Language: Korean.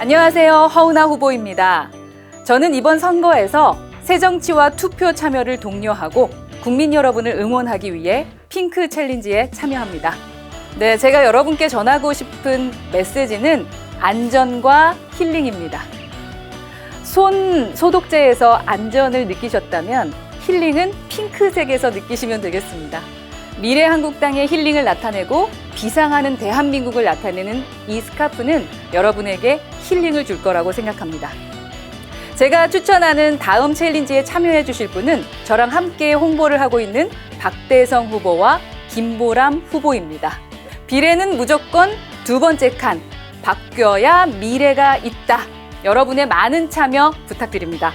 안녕하세요. 허은아 후보입니다. 저는 이번 선거에서 새정치와 투표 참여를 독려하고 국민 여러분을 응원하기 위해 핑크 챌린지에 참여합니다. 네, 제가 여러분께 전하고 싶은 메시지는 안전과 힐링입니다. 손 소독제에서 안전을 느끼셨다면 힐링은 핑크색에서 느끼시면 되겠습니다. 미래 한국당의 힐링을 나타내고 비상하는 대한민국을 나타내는 이 스카프는 여러분에게 힐링을 줄 거라고 생각합니다. 제가 추천하는 다음 챌린지에 참여해 주실 분은 저랑 함께 홍보를 하고 있는 박대성 후보와 김보람 후보입니다. 비례는 무조건 두 번째 칸, 바뀌어야 미래가 있다. 여러분의 많은 참여 부탁드립니다.